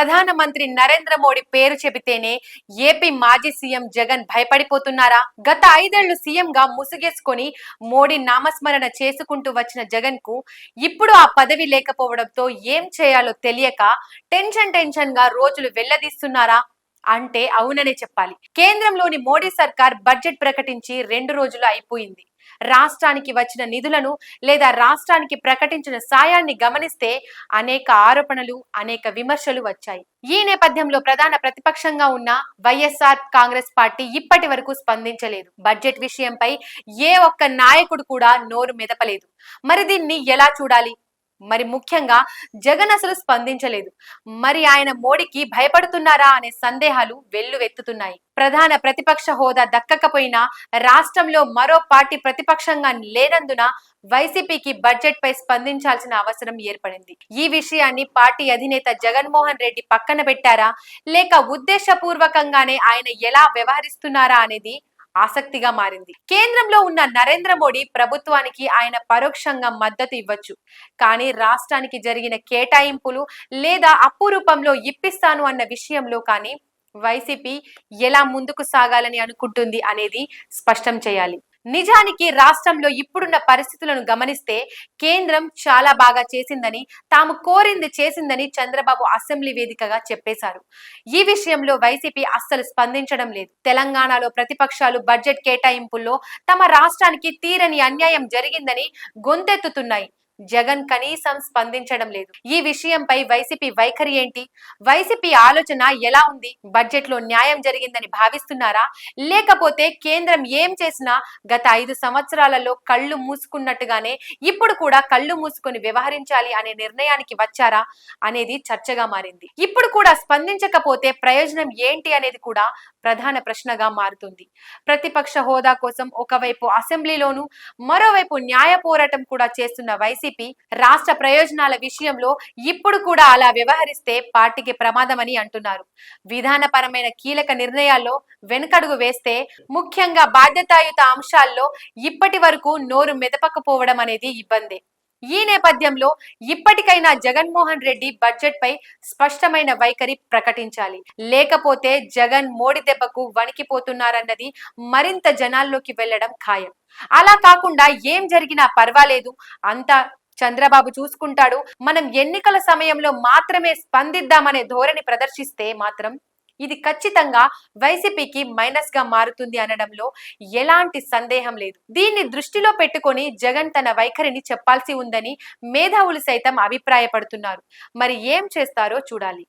ప్రధానమంత్రి నరేంద్ర మోడీ పేరు చెబితేనే ఏపీ మాజీ సీఎం జగన్ భయపడిపోతున్నారా? గత ఐదేళ్ళు సీఎంగా ముసుగేసుకొని మోడీ నామస్మరణ చేసుకుంటూ వచ్చిన జగన్కు ఇప్పుడు ఆ పదవి లేకపోవడంతో ఏం చేయాలో తెలియక టెన్షన్ టెన్షన్గా రోజులు వెళ్ళదీస్తున్నారా? అంటే అవుననే చెప్పాలి. కేంద్రంలోని మోడీ సర్కార్ బడ్జెట్ ప్రకటించి రెండు రోజులు అయిపోయింది. రాష్ట్రానికి వచ్చిన నిధులను లేదా రాష్ట్రానికి ప్రకటించిన సాయాన్ని గమనిస్తే అనేక ఆరోపణలు అనేక విమర్శలు వచ్చాయి. ఈ నేపథ్యంలో ప్రధాన ప్రతిపక్షంగా ఉన్న వైఎస్ఆర్ కాంగ్రెస్ పార్టీ ఇప్పటి వరకు స్పందించలేదు. బడ్జెట్ విషయంపై ఏ ఒక్క నాయకుడు కూడా నోరు మెదపలేదు. మరి దీన్ని ఎలా చూడాలి? మరి ముఖ్యంగా జగన్ అసలు స్పందించలేదు. మరి ఆయన మోడీకి భయపడుతున్నారా అనే సందేహాలు వెల్లువెత్తుతున్నాయి. ప్రధాన ప్రతిపక్ష హోదా దక్కకపోయినా రాష్ట్రంలో మరో పార్టీ ప్రతిపక్షంగా లేనందున వైసీపీకి బడ్జెట్ పై స్పందించాల్సిన అవసరం ఏర్పడింది. ఈ విషయాన్ని పార్టీ అధినేత జగన్మోహన్ రెడ్డి పక్కన పెట్టారా? లేక ఉద్దేశపూర్వకంగానే ఆయన ఎలా వ్యవహరిస్తున్నారా అనేది ఆసక్తిగా మారింది. కేంద్రంలో ఉన్న నరేంద్ర మోడీ ప్రభుత్వానికి ఆయన పరోక్షంగా మద్దతు ఇవ్వచ్చు. కానీ రాష్ట్రానికి జరిగిన కేటాయింపులు లేదా అప్పు రూపంలో ఇప్పిస్తాను అన్న విషయంలో కానీ వైసీపీ ఎలా ముందుకు సాగాలని అనుకుంటుంది అనేది స్పష్టం చేయాలి. నిజానికి రాష్ట్రంలో ఇప్పుడున్న పరిస్థితులను గమనిస్తే కేంద్రం చాలా బాగా చేసిందని తాము కోరింది చేసిందని చంద్రబాబు అసెంబ్లీ వేదికగా చెప్పేశారు. ఈ విషయంలో వైసీపీ అస్సలు స్పందించడం లేదు. తెలంగాణలో ప్రతిపక్షాలు బడ్జెట్ కేటాయింపుల్లో తమ రాష్ట్రానికి తీరని అన్యాయం జరిగిందని గొంతెత్తుతున్నాయి. జగన్ కనీసం స్పందించడం లేదు. ఈ విషయంపై వైసీపీ వైఖరి ఏంటి? వైసీపీ ఆలోచన ఎలా ఉంది? బడ్జెట్లో న్యాయం జరిగిందని భావిస్తున్నారా? లేకపోతే కేంద్రం ఏం చేసినా గత ఐదు సంవత్సరాలలో కళ్ళు మూసుకున్నట్టుగానే ఇప్పుడు కూడా కళ్ళు మూసుకొని వ్యవహరించాలి అనే నిర్ణయానికి వచ్చారా అనేది చర్చగా మారింది. ఇప్పుడు కూడా స్పందించకపోతే ప్రయోజనం ఏంటి అనేది కూడా ప్రధాన ప్రశ్నగా మారుతుంది. ప్రతిపక్ష హోదా కోసం ఒకవైపు అసెంబ్లీలోను మరోవైపు న్యాయ పోరాటం కూడా చేస్తున్న వైసీపీ వైసీపీ రాష్ట్ర ప్రయోజనాల విషయంలో ఇప్పుడు కూడా అలా వ్యవహరిస్తే పార్టీకి ప్రమాదమని అంటున్నారు. విధానపరమైన కీలక నిర్ణయాల్లో వెనుకడుగు వేస్తే ముఖ్యంగా బాధ్యతాయుత అంశాల్లో ఇప్పటి వరకు నోరు మెదపకపోవడం అనేది ఇబ్బందే. ఈ నేపథ్యంలో ఇప్పటికైనా జగన్మోహన్ రెడ్డి బడ్జెట్ పై స్పష్టమైన వైఖరి ప్రకటించాలి. లేకపోతే జగన్ మోడీ దెబ్బకు వణికిపోతున్నారన్నది మరింత జనాల్లోకి వెళ్ళడం ఖాయం. అలా కాకుండా ఏం జరిగినా పర్వాలేదు. అంతా చంద్రబాబు చూసుకుంటాడు. మనం ఎన్నికల సమయంలో మాత్రమే స్పందిద్దామనే ధోరణి ప్రదర్శిస్తే మాత్రం ఇది ఖచ్చితంగా వైసీపీకి మైనస్గా మారుతుంది అనడంలో ఎలాంటి సందేహం లేదు. దీన్ని దృష్టిలో పెట్టుకొని జగన్ తన వైఖరిని చెప్పాల్సి ఉందని మేధావులు సైతం అభిప్రాయపడుతున్నారు. మరి ఏం చేస్తారో చూడాలి.